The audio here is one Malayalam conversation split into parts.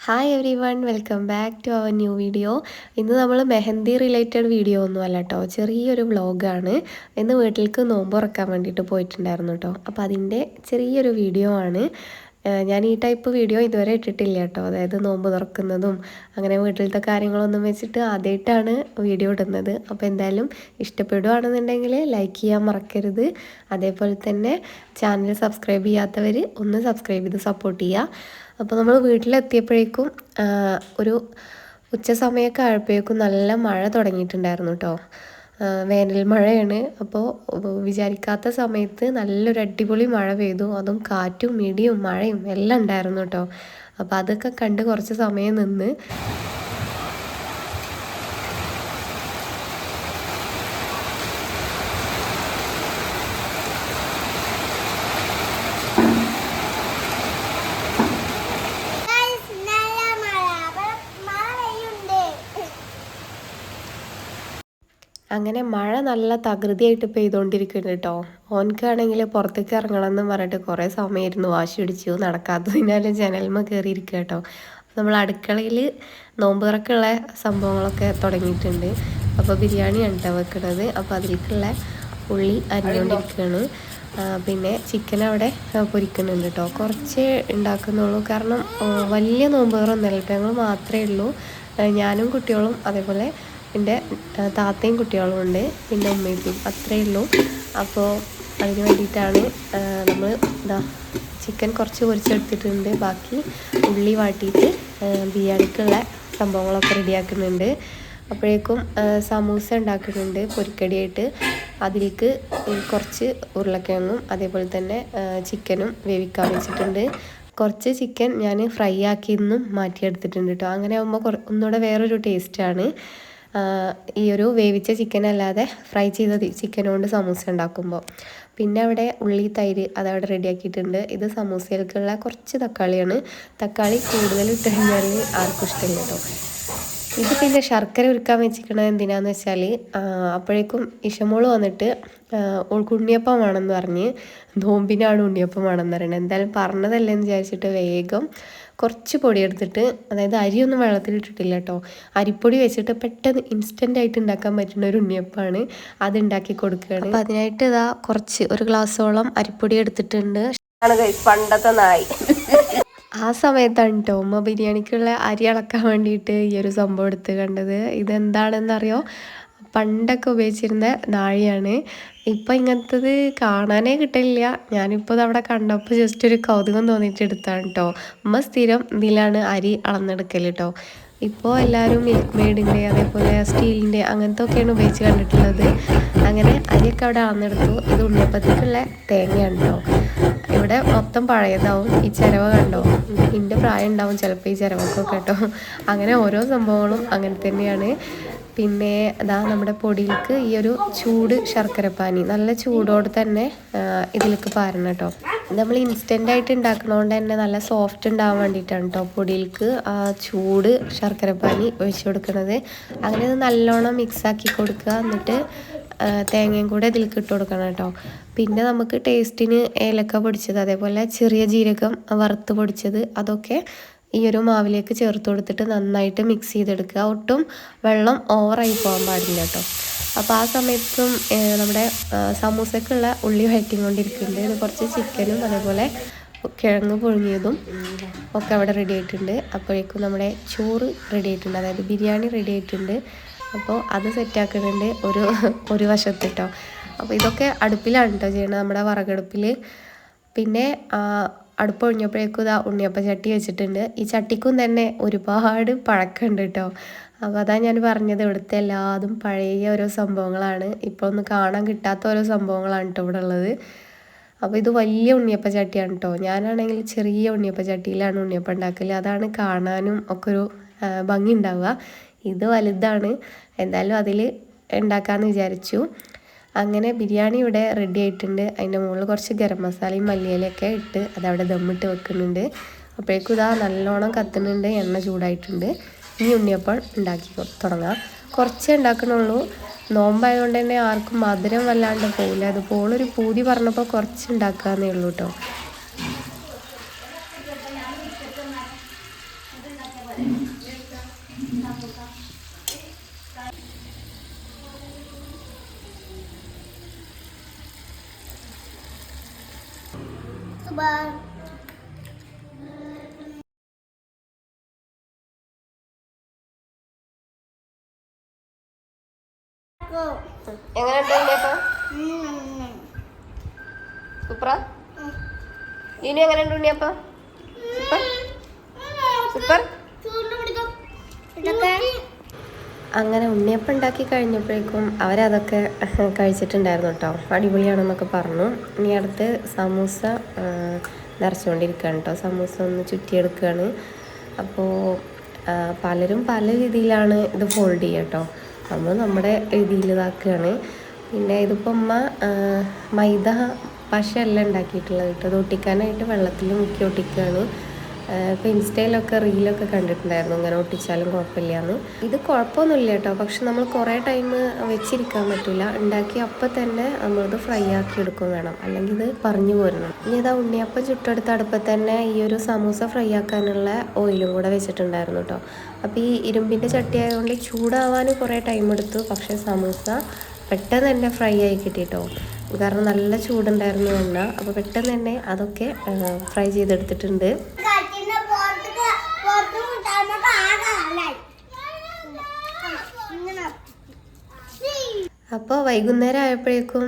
Hi everyone welcome back to our new video ഇന്ന് നമ്മൾ മെഹന്തി റിലേറ്റഡ് വീഡിയോ ഒന്നും അല്ല കേട്ടോ ചെറിയൊരു വ്ളോഗാണ് ഇന്ന് വീട്ടിലേക്ക് നോമ്പ് ഉറക്കാൻ വേണ്ടിയിട്ട് പോയിട്ടുണ്ടായിരുന്നു കേട്ടോ അപ്പോൾ അതിന്റെ ചെറിയൊരു വീഡിയോ ആണ്. ഞാൻ ഈ ടൈപ്പ് വീഡിയോ ഇതുവരെ ഇട്ടിട്ടില്ല കേട്ടോ. അതായത് നോമ്പ് തുറക്കുന്നതും അങ്ങനെ വീട്ടിലത്തെ കാര്യങ്ങളൊന്നും വെച്ചിട്ട് ആദ്യമായിട്ടാണ് വീഡിയോ ഇടുന്നത്. അപ്പോൾ എന്തായാലും ഇഷ്ടപ്പെടുകയാണെന്നുണ്ടെങ്കിൽ ലൈക്ക് ചെയ്യാൻ മറക്കരുത്. അതേപോലെ തന്നെ ചാനൽ സബ്സ്ക്രൈബ് ചെയ്യാത്തവർ ഒന്ന് സബ്സ്ക്രൈബ് ചെയ്ത് സപ്പോർട്ട് ചെയ്യുക അപ്പോൾ നമ്മൾ വീട്ടിലെത്തിയപ്പോഴേക്കും ഒരു ഉച്ച സമയമൊക്കെ ആയപ്പോഴേക്കും നല്ല മഴ തുടങ്ങിയിട്ടുണ്ടായിരുന്നു കേട്ടോ. വേനൽ മഴയാണ്. അപ്പോൾ വിചാരിക്കാത്ത സമയത്ത് നല്ലൊരു അടിപൊളി മഴ പെയ്തു. അതും കാറ്റും ഇടിയും മഴയും എല്ലാം ഉണ്ടായിരുന്നു കേട്ടോ. അപ്പോൾ അതൊക്കെ കണ്ട് കുറച്ച് സമയം നിന്ന് Guys, നല്ല മഴ അവിടെ മഴ പെയ്യുണ്ട് അങ്ങനെ മഴ നല്ല തകൃതിയായിട്ട് പെയ്തുകൊണ്ടിരിക്കുന്നുണ്ട് കേട്ടോ ഓനക്കാണെങ്കിൽ പുറത്തേക്ക് ഇറങ്ങണമെന്ന് പറഞ്ഞിട്ട് കുറേ സമയമായിരുന്നു വാശി പിടിച്ചു. നടക്കാത്തതിനാലും ജനൽമ കയറിയിരിക്കുക കേട്ടോ നമ്മൾ അടുക്കളയിൽ നോമ്പ് തുറക്കുള്ള സംഭവങ്ങളൊക്കെ തുടങ്ങിയിട്ടുണ്ട്. അപ്പോൾ ബിരിയാണിയാണ് കേട്ടോ വെക്കുന്നത് അപ്പോൾ അതിലേക്കുള്ള ഉള്ളി അരിഞ്ഞുകൊണ്ടിരിക്കുകയാണ് പിന്നെ ചിക്കൻ അവിടെ പൊരിക്കുന്നുണ്ട് കേട്ടോ കുറച്ച് ഉണ്ടാക്കുന്നുള്ളൂ. കാരണം വലിയ നോമ്പ് തുറന്നല്ല ഞങ്ങൾ മാത്രമേ ഉള്ളൂ. ഞാനും കുട്ടികളും അതേപോലെ എന്റെ താത്തയും കുട്ടികളും ഉണ്ട്. പിന്നെ ഉമ്മയും അത്രയേ ഉള്ളൂ. അപ്പോൾ അതിന് വേണ്ടിയിട്ടാണ് നമ്മൾ എന്താ ചിക്കൻ കുറച്ച് പൊരിച്ചെടുത്തിട്ടുണ്ട്. ബാക്കി ഉള്ളി വാട്ടിയിട്ട് ബിരിയാണിക്കുള്ള സംഭവങ്ങളൊക്കെ റെഡിയാക്കുന്നുണ്ട്. അപ്പോഴേക്കും സമൂസ ഉണ്ടാക്കുന്നുണ്ട് പൊരിക്കടിയായിട്ട്. അതിലേക്ക് കുറച്ച് ഉരുളക്കിഴങ്ങും അതേപോലെ തന്നെ ചിക്കനും വേവിക്കാൻ വെച്ചിട്ടുണ്ട്. കുറച്ച് ചിക്കൻ ഞാൻ ഫ്രൈ ആക്കിയെന്നും മാറ്റിയെടുത്തിട്ടുണ്ട് കേട്ടോ അങ്ങനെ ആകുമ്പോൾ കുറ ഒന്നുകൂടെ വേറൊരു ടേസ്റ്റാണ്. ഈ ഒരു വേവിച്ച ചിക്കൻ അല്ലാതെ ഫ്രൈ ചെയ്ത ചിക്കൻ കൊണ്ട് സമൂസ ഉണ്ടാക്കുമ്പോൾ പിന്നെ അവിടെ ഉള്ളി തൈര് അതവിടെ റെഡിയാക്കിയിട്ടുണ്ട് ഇത് സമൂസയിലേക്കുള്ള കുറച്ച് തക്കാളിയാണ്. തക്കാളി കൂടുതൽ ഇട്ട് കഴിഞ്ഞാൽ ആർക്കും ഇഷ്ടമില്ല കേട്ടോ. ഇത് പിന്നെ ശർക്കര ഉരുക്കാൻ വെച്ചിരിക്കണത് എന്തിനാന്ന് വെച്ചാൽ അപ്പോഴേക്കും ഇഷമോൾ വന്നിട്ട് ഓൾക്ക് ഉണ്ണിയപ്പം വേണമെന്ന് പറഞ്ഞ് നോമ്പിനാണ് ഉണ്ണിയപ്പം വേണമെന്ന് പറയുന്നത് എന്തായാലും പറഞ്ഞതല്ലെന്ന് വിചാരിച്ചിട്ട് വേഗം കുറച്ച് പൊടി എടുത്തിട്ട് അതായത് അരിയൊന്നും വെള്ളത്തിലിട്ടിട്ടില്ല കേട്ടോ അരിപ്പൊടി വെച്ചിട്ട് പെട്ടെന്ന് ഇൻസ്റ്റന്റ് ആയിട്ട് ഉണ്ടാക്കാൻ പറ്റുന്ന ഒരു ഉണ്ണിയപ്പമാണ് അത് ഉണ്ടാക്കി കൊടുക്കുകയാണ്. അപ്പം അതിനായിട്ട് ഇതാ കുറച്ച് ഒരു ഗ്ലാസ്സോളം അരിപ്പൊടി എടുത്തിട്ടുണ്ട്. പണ്ടത്തെ നായി. ആ സമയത്താണ് കേട്ടോ ഉമ്മ ബിരിയാണിക്കുള്ള അരി അളക്കാൻ വേണ്ടിയിട്ട് ഈ ഒരു സംഭവം എടുത്ത് കണ്ടത്. ഇതെന്താണെന്നറിയോ? പണ്ടൊക്കെ ഉപയോഗിച്ചിരുന്ന നാഴിയാണ്. ഇപ്പം ഇങ്ങനത്തത് കാണാനേ കിട്ടില്ല ഞാനിപ്പോൾ ഇത് അവിടെ കണ്ടപ്പോൾ ജസ്റ്റ് ഒരു കൗതുകം തോന്നിയിട്ട് എടുത്താണ് കേട്ടോ അമ്മ സ്ഥിരം ഇതിലാണ് അരി അളന്നെടുക്കൽ കേട്ടോ ഇപ്പോൾ എല്ലാവരും മിൽക്ക് മെയ്ഡിന്റെ അതേപോലെ സ്റ്റീലിന്റെ അങ്ങനത്തെ ഒക്കെയാണ് ഉപയോഗിച്ച് കണ്ടിട്ടുള്ളത്. അങ്ങനെ അരിയൊക്കെ അവിടെ അളന്നെടുത്തു. ഇത് ഉണ്ണിയപ്പത്തേക്കുള്ള തേങ്ങയാണ് കേട്ടോ ഇവിടെ മൊത്തം പഴയതാവും. ഈ ചിരവ കണ്ടോ? ഇതിന്റെ പ്രായം ഉണ്ടാവും ചിലപ്പോൾ ഈ ചിരവക്കൊക്കെ കേട്ടോ അങ്ങനെ ഓരോ സംഭവങ്ങളും അങ്ങനെ തന്നെയാണ്. പിന്നെ അതാ നമ്മുടെ പൊടിയിലേക്ക് ഈ ഒരു ചൂട് ശർക്കരപ്പാനി നല്ല ചൂടോടെ തന്നെ ഇതിലേക്ക് പാരണം കേട്ടോ. നമ്മൾ ഇൻസ്റ്റന്റ് ആയിട്ട് ഉണ്ടാക്കണോണ്ട് തന്നെ നല്ല സോഫ്റ്റ് ഉണ്ടാവാൻ വേണ്ടിയിട്ടാണ് കേട്ടോ പൊടിയിലേക്ക് ആ ചൂട് ശർക്കരപ്പാനി ഒഴിച്ചു കൊടുക്കുന്നത്. അങ്ങനെ ഇത് നല്ലോണം മിക്സാക്കി കൊടുക്കുക. എന്നിട്ട് തേങ്ങയും കൂടെ ഇതിലേക്ക് ഇട്ട് കൊടുക്കണം കേട്ടോ. പിന്നെ നമുക്ക് ടേസ്റ്റിന് ഏലക്ക പൊടിച്ചത് അതേപോലെ ചെറിയ ജീരകം വറുത്ത് പൊടിച്ചത് അതൊക്കെ ഈ ഒരു മാവിലേക്ക് ചേർത്ത് കൊടുത്തിട്ട് നന്നായിട്ട് മിക്സ് ചെയ്തെടുക്കുക. ഒട്ടും വെള്ളം ഓവറായി പോകാൻ പാടില്ല കേട്ടോ. അപ്പോൾ ആ സമയത്തും നമ്മുടെ സമൂസക്കുള്ള ഉള്ളി വഴറ്റിക്കൊണ്ടിരിക്കുന്നുണ്ട്. ഇത് കുറച്ച് ചിക്കനും അതേപോലെ കിഴങ്ങ് പുഴുങ്ങിയതും ഒക്കെ അവിടെ റെഡി ആയിട്ടുണ്ട്. അപ്പോഴേക്കും നമ്മുടെ ചോറ് റെഡി ആയിട്ടുണ്ട്. അതായത് ബിരിയാണി റെഡി ആയിട്ടുണ്ട്. അപ്പോൾ അത് സെറ്റാക്കുന്നുണ്ട് ഒരു ഒരു വശത്ത് കേട്ടോ. അപ്പോൾ ഇതൊക്കെ അടുപ്പിലാണ് കേട്ടോ ചെയ്യണത് നമ്മുടെ വറകടുപ്പിൽ പിന്നെ അടുപ്പ് ഒഴിഞ്ഞപ്പോഴേക്കും ഇതാ ഉണ്ണിയപ്പ ചട്ടി വെച്ചിട്ടുണ്ട്. ഈ ചട്ടിക്കും തന്നെ ഒരുപാട് പഴക്കമുണ്ട് കേട്ടോ. അപ്പോൾ അതാ ഞാൻ പറഞ്ഞത് ഇവിടുത്തെ എല്ലാതും പഴയ ഓരോ സംഭവങ്ങളാണ്. ഇപ്പോൾ ഒന്നും കാണാൻ കിട്ടാത്ത ഓരോ സംഭവങ്ങളാണ് കേട്ടോ ഇവിടെ ഉള്ളത്. അപ്പോൾ ഇത് വലിയ ഉണ്ണിയപ്പ ചട്ടിയാണ് കേട്ടോ. ഞാനാണെങ്കിൽ ചെറിയ ഉണ്ണിയപ്പ ചട്ടിയിലാണ് ഉണ്ണിയപ്പം ഉണ്ടാക്കൽ അതാണ് കാണാനും ഒക്കെ ഒരു ഭംഗി ഉണ്ടാവുക. ഇത് വലുതാണ്. എന്തായാലും അതിൽ ഉണ്ടാക്കാമെന്ന് വിചാരിച്ചു. അങ്ങനെ ബിരിയാണി ഇവിടെ റെഡി ആയിട്ടുണ്ട്. അതിന്റെ മുകളിൽ കുറച്ച് ഗരം മസാലയും മല്ലിയിലൊക്കെ ഇട്ട് അതവിടെ ദമ്മിട്ട് വെക്കുന്നുണ്ട്. അപ്പോഴേക്കും ഇതാ നല്ലോണം കത്തുന്നുണ്ട് എണ്ണ ചൂടായിട്ടുണ്ട്. ഇനി ഉണ്ണിയപ്പം ഉണ്ടാക്കി തുടങ്ങാം. കുറച്ചേ ഉണ്ടാക്കണുള്ളൂ. നോമ്പായതുകൊണ്ട് തന്നെ ആർക്കും മധുരം വല്ലാണ്ട് പോകില്ല അതുപോലൊരു പൂതി പറഞ്ഞപ്പോൾ കുറച്ച് ഉണ്ടാക്കാന്നേ ഉള്ളൂ കേട്ടോ Mm. സൂപ്പറാ? ഇനി എങ്ങനെയുണ്ട് ഉണ്ണിയപ്പം സൂപ്പർ? സൂപ്പർ? അങ്ങനെ ഉണ്ണിയപ്പം ഉണ്ടാക്കി കഴിഞ്ഞപ്പോഴേക്കും അവരതൊക്കെ കഴിച്ചിട്ടുണ്ടായിരുന്നു കേട്ടോ. അടിപൊളിയാണെന്നൊക്കെ പറഞ്ഞു. ഇനി അടുത്ത് സമൂസ നിറച്ചുകൊണ്ടിരിക്കുകയാണ് കേട്ടോ. സമൂസ ഒന്ന് ചുറ്റിയെടുക്കുകയാണ്. അപ്പോൾ പലരും പല രീതിയിലാണ് ഇത് ഫോൾഡ് ചെയ്യുക കേട്ടോ. നമ്മൾ നമ്മുടെ രീതിയിൽ ഇതാക്കുകയാണ് പിന്നെ ഇതിപ്പോൾ അമ്മ മൈദ പശയല്ല ഉണ്ടാക്കിയിട്ടുള്ളത് കേട്ടോ. അത് ഒട്ടിക്കാനായിട്ട് വെള്ളത്തിൽ മുക്കി ഒട്ടിക്കുകയാണ് ഇപ്പോൾ ഇൻസ്റ്റയിലൊക്കെ റീലൊക്കെ കണ്ടിട്ടുണ്ടായിരുന്നു. ഇങ്ങനെ ഒട്ടിച്ചാലും കുഴപ്പമില്ലയെന്ന് ഇത് കുഴപ്പമൊന്നുമില്ല കേട്ടോ. പക്ഷെ നമ്മൾ കുറേ ടൈം വെച്ചിരിക്കാൻ പറ്റില്ല. ഉണ്ടാക്കി അപ്പം തന്നെ നമ്മളിത് ഫ്രൈ ആക്കി എടുക്കും വേണം. അല്ലെങ്കിൽ ഇത് പറഞ്ഞു പോരണം. ഇനി ഇതാ ഉണ്ണിയപ്പം ചുട്ടെടുത്ത അടുപ്പത്ത് തന്നെ ഈ ഒരു സമൂസ ഫ്രൈ ആക്കാനുള്ള ഓയിലും കൂടെ വെച്ചിട്ടുണ്ടായിരുന്നു കേട്ടോ. അപ്പോൾ ഈ ഇരുമ്പിന്റെ ചട്ടി ആയതുകൊണ്ട് ചൂടാവാൻ കുറേ ടൈം എടുത്തു. പക്ഷേ സമൂസ പെട്ടെന്ന് തന്നെ ഫ്രൈ ആയി കിട്ടിട്ടോ കാരണം നല്ല ചൂടുണ്ടായിരുന്നു എണ്ണ അപ്പോൾ പെട്ടെന്ന് തന്നെ അതൊക്കെ ഫ്രൈ ചെയ്തെടുത്തിട്ടുണ്ട്. അപ്പോൾ വൈകുന്നേരം ആയപ്പോഴേക്കും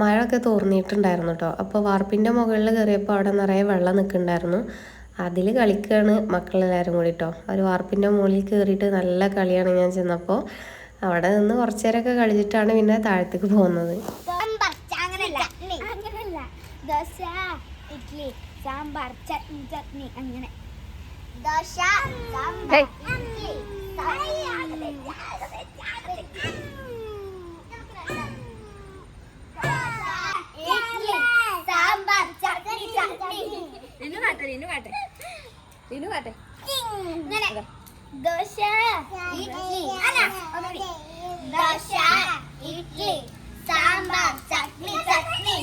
മഴയൊക്കെ തോർന്നിട്ടുണ്ടായിരുന്നു കേട്ടോ അപ്പോൾ വാർപ്പിന്റെ മുകളിൽ കയറിയപ്പോൾ അവിടെ നിറയെ വെള്ളം നിൽക്കുന്നുണ്ടായിരുന്നു. അതിൽ കളിക്കുകയാണ് മക്കളെല്ലാവരും കൂടി കേട്ടോ അവർ വാർപ്പിന്റെ മുകളിൽ കയറിയിട്ട് നല്ല കളിയാണ് ഞാൻ ചെന്നപ്പോൾ അവിടെ നിന്ന് കുറച്ചു നേരമൊക്കെ കളിച്ചിട്ടാണ് പിന്നെ താഴത്തേക്ക് പോകുന്നത്. ദോശ ഇഡ്ലി സാമ്പാർ ചട്നി ചട്നി അങ്ങനെ. ദോശ സാമ്പാർ ഇഡ്ലി സാമ്പാർ ചട്നി ചട്നി ഇന്നു കാട്ടെ ഇന്നു കാട്ടെ ഇന്നു കാട്ടെ ഇങ്ങനെ ദോശ ഇഡ്ലി അല്ല ഒന്നുകൂടി ദോശ ഇഡ്ലി സാമ്പാർ ചട്നി ചട്നി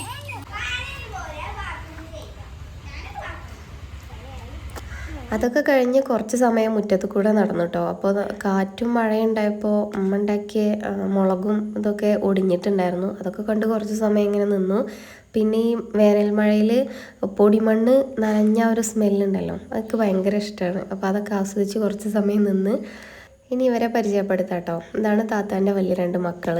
അതൊക്കെ കഴിഞ്ഞ് കുറച്ച് സമയം മുറ്റത്ത് കൂടെ നടന്നു കേട്ടോ അപ്പോൾ കാറ്റും മഴയും ഉണ്ടായപ്പോൾ ഉമ്മ ഉണ്ടാക്കിയ മുളകും ഇതൊക്കെ ഒടിഞ്ഞിട്ടുണ്ടായിരുന്നു. അതൊക്കെ കണ്ട് കുറച്ച് സമയം ഇങ്ങനെ നിന്നു. പിന്നെ ഈ വേനൽ മഴയിൽ പൊടിമണ്ണ് നനഞ്ഞ ഒരു സ്മെല്ലുണ്ടല്ലോ അതൊക്കെ ഭയങ്കര ഇഷ്ടമാണ് അപ്പോൾ അതൊക്കെ ആസ്വദിച്ച് കുറച്ച് സമയം നിന്ന് ഇനി ഇവരെ പരിചയപ്പെടുത്താം കേട്ടോ ഇതാണ് താത്താന്റെ വലിയ രണ്ട് മക്കൾ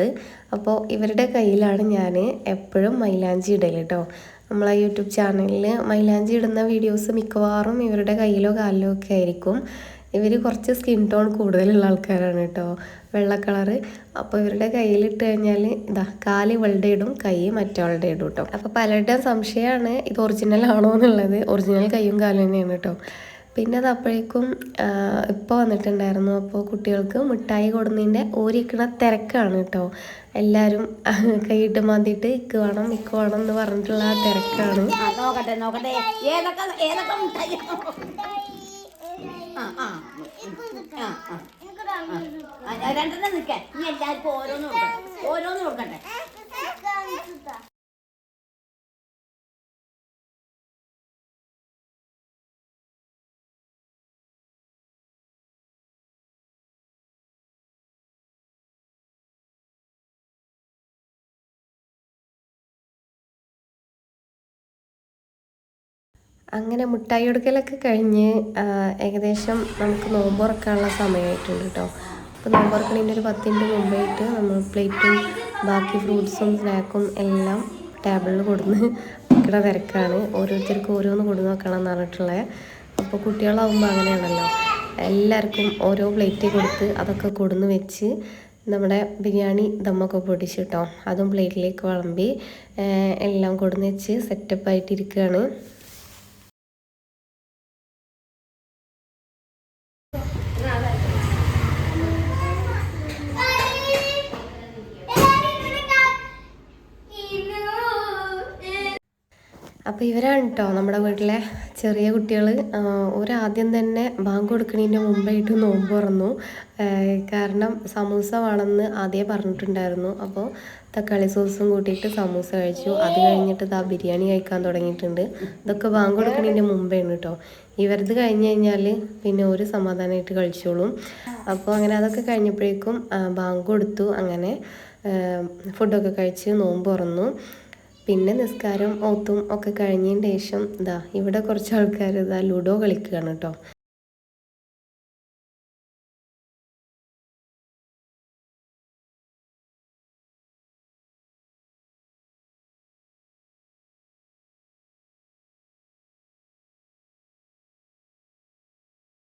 അപ്പോൾ ഇവരുടെ കയ്യിലാണ് ഞാൻ എപ്പോഴും മൈലാഞ്ചി ഇടൽ കേട്ടോ നമ്മളെ യൂട്യൂബ് ചാനലിൽ മൈലാഞ്ചി ഇടുന്ന വീഡിയോസ് മിക്കവാറും ഇവരുടെ കയ്യിലോ കാലിലോ ഒക്കെ ആയിരിക്കും. ഇവർ കുറച്ച് സ്കിൻ ടോൺ കൂടുതലുള്ള ആൾക്കാരാണ് കേട്ടോ. വെള്ള കളറ് അപ്പോൾ ഇവരുടെ കയ്യിലിട്ട് കഴിഞ്ഞാൽ ഇതാ കാൽ ഇവളുടെ ഇടും കൈ മറ്റവളുടെ ഇടും കേട്ടോ. അപ്പോൾ പലരുടെയും സംശയമാണ് ഇത് ഒറിജിനൽ ആണോ എന്നുള്ളത്. ഒറിജിനൽ കൈയും കാലും തന്നെയാണ് കേട്ടോ. പിന്നെ അത് അപ്പോഴേക്കും ഇപ്പോൾ വന്നിട്ടുണ്ടായിരുന്നു. അപ്പോൾ കുട്ടികൾക്ക് മിഠായി കൊടുന്നതിന്റെ ഓരിക്കണ തിരക്കാണ് കേട്ടോ എല്ലാവരും കൈയിട്ട് മാന്തിയിട്ട് ഇക്ക് വേണം ഇക്ക് വേണം എന്ന് പറഞ്ഞിട്ടുള്ള ആ തിരക്കാണ്. ആ, രണ്ടെണ്ണം നീ ഓരോന്ന് ഓരോന്ന് കൊടുക്കട്ടെ. അങ്ങനെ മുട്ടായി കൊടുക്കലൊക്കെ കഴിഞ്ഞ് ഏകദേശം നമുക്ക് നോമ്പ് തുറക്കാനുള്ള സമയമായിട്ടുണ്ട് കേട്ടോ. അപ്പോൾ നോമ്പ് ഒരു പത്തിന്റെ മുമ്പായിട്ട് നമ്മൾ പ്ലേറ്റും ബാക്കി ഫ്രൂട്ട്സും സ്നാക്കും എല്ലാം ടേബിളിൽ കൊടുന്ന് വെക്കണ തിരക്കാണ് ഓരോരുത്തർക്കും ഓരോന്ന് കൊടുന്ന് വെക്കണം എന്ന് പറഞ്ഞിട്ടുള്ളത്. അപ്പോൾ കുട്ടികളാവുമ്പോൾ അങ്ങനെയാണല്ലോ. എല്ലാവർക്കും ഓരോ പ്ലേറ്റ് കൊടുത്ത് അതൊക്കെ കൊടുന്ന് വെച്ച് നമ്മുടെ ബിരിയാണി ദമ്മൊക്കെ പൊടിച്ച് കേട്ടോ. അതും പ്ലേറ്റിലേക്ക് വിളമ്പി എല്ലാം കൊടുന്ന് വെച്ച് സെറ്റപ്പായിട്ടിരിക്കുകയാണ് അപ്പോൾ ഇവരാണ് കേട്ടോ നമ്മുടെ വീട്ടിലെ ചെറിയ കുട്ടികൾ ഒരാദ്യം തന്നെ ബാങ്ക് കൊടുക്കുന്നതിന്റെ മുമ്പായിട്ട് നോമ്പ് തുറന്നു. കാരണം സമൂസ വേണമെന്ന് ആദ്യം പറഞ്ഞിട്ടുണ്ടായിരുന്നു. അപ്പോൾ തക്കാളി സോസും കൂട്ടിയിട്ട് സമൂസ കഴിച്ചു. അത് കഴിഞ്ഞിട്ട് ഇതാ ബിരിയാണി കഴിക്കാൻ തുടങ്ങിയിട്ടുണ്ട്. ഇതൊക്കെ ബാങ്ക് കൊടുക്കുന്നതിന്റെ മുമ്പേണ് കേട്ടോ ഇവരത് കഴിഞ്ഞ് കഴിഞ്ഞാൽ പിന്നെ ഒരു സമാധാനമായിട്ട് കഴിച്ചോളും. അപ്പോൾ അങ്ങനെ അതൊക്കെ കഴിഞ്ഞപ്പോഴേക്കും ബാങ്ക് കൊടുത്തു. അങ്ങനെ ഫുഡൊക്കെ കഴിച്ച് നോമ്പ് തുറന്നു. പിന്നെ നിസ്കാരം ഓത്തും ഒക്കെ കഴിഞ്ഞതിന് ശേഷം ഇതാ ഇവിടെ കുറച്ച് ആൾക്കാർ ഇതാ ലുഡോ കളിക്കുകയാണ് കേട്ടോ.